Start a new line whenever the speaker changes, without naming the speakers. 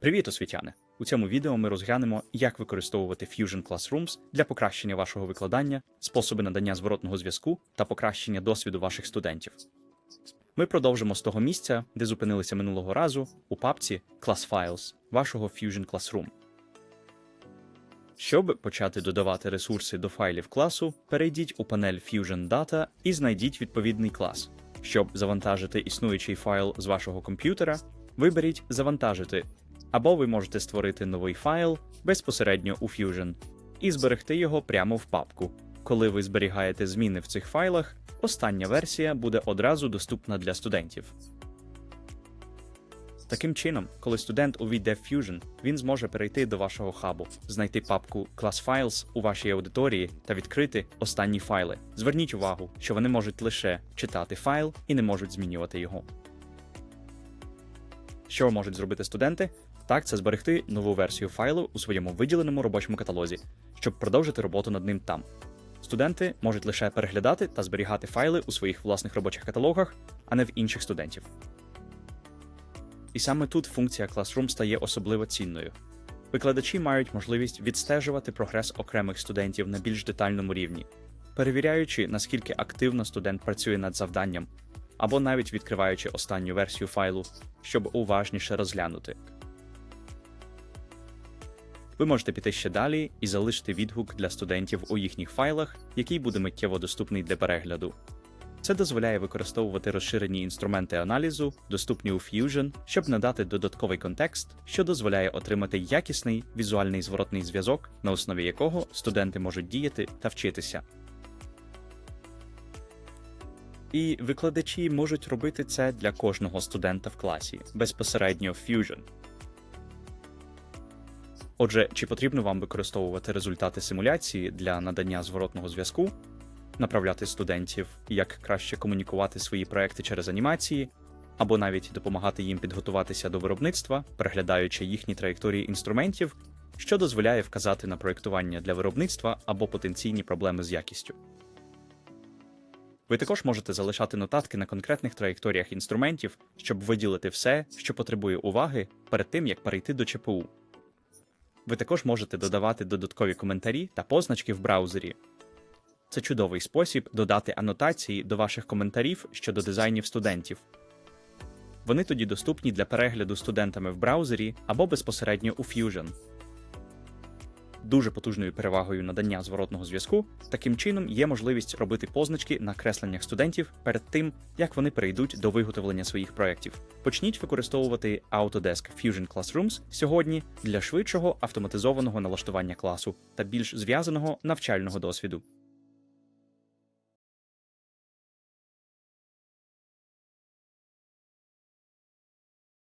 Привіт, освітяни! У цьому відео ми розглянемо, як використовувати Fusion Classrooms для покращення вашого викладання, способи надання зворотного зв'язку та покращення досвіду ваших студентів. Ми продовжимо з того місця, де зупинилися минулого разу у папці Class Files вашого Fusion Classroom. Щоб почати додавати ресурси до файлів класу, перейдіть у панель Fusion Data і знайдіть відповідний клас. Щоб завантажити існуючий файл з вашого комп'ютера, виберіть Завантажити, або ви можете створити новий файл безпосередньо у Fusion і зберегти його прямо в папку. Коли ви зберігаєте зміни в цих файлах, остання версія буде одразу доступна для студентів. Таким чином, коли студент увійде в Fusion, він зможе перейти до вашого хабу, знайти папку Class Files у вашій аудиторії та відкрити останні файли. Зверніть увагу, що вони можуть лише читати файл і не можуть змінювати його. Що можуть зробити студенти? Так, це зберегти нову версію файлу у своєму виділеному робочому каталозі, щоб продовжити роботу над ним там. Студенти можуть лише переглядати та зберігати файли у своїх власних робочих каталогах, а не в інших студентів. І саме тут функція Classroom стає особливо цінною. Викладачі мають можливість відстежувати прогрес окремих студентів на більш детальному рівні, перевіряючи, наскільки активно студент працює над завданням, або навіть відкриваючи останню версію файлу, щоб уважніше розглянути. Ви можете піти ще далі і залишити відгук для студентів у їхніх файлах, який буде миттєво доступний для перегляду. Це дозволяє використовувати розширені інструменти аналізу, доступні у Fusion, щоб надати додатковий контекст, що дозволяє отримати якісний візуальний зворотний зв'язок, на основі якого студенти можуть діяти та вчитися. І викладачі можуть робити це для кожного студента в класі безпосередньо в Fusion. Отже, чи потрібно вам використовувати результати симуляції для надання зворотного зв'язку, направляти студентів, як краще комунікувати свої проекти через анімації, або навіть допомагати їм підготуватися до виробництва, переглядаючи їхні траєкторії інструментів, що дозволяє вказати на проєктування для виробництва або потенційні проблеми з якістю. Ви також можете залишати нотатки на конкретних траєкторіях інструментів, щоб виділити все, що потребує уваги, перед тим як перейти до ЧПУ. Ви також можете додавати додаткові коментарі та позначки в браузері. Це чудовий спосіб додати анотації до ваших коментарів щодо дизайнів студентів. Вони тоді доступні для перегляду студентами в браузері або безпосередньо у Fusion. Дуже потужною перевагою надання зворотного зв'язку таким чином є можливість робити позначки на кресленнях студентів перед тим, як вони перейдуть до виготовлення своїх проєктів. Почніть використовувати Autodesk Fusion Classrooms сьогодні для швидшого автоматизованого налаштування класу та більш зв'язаного навчального досвіду.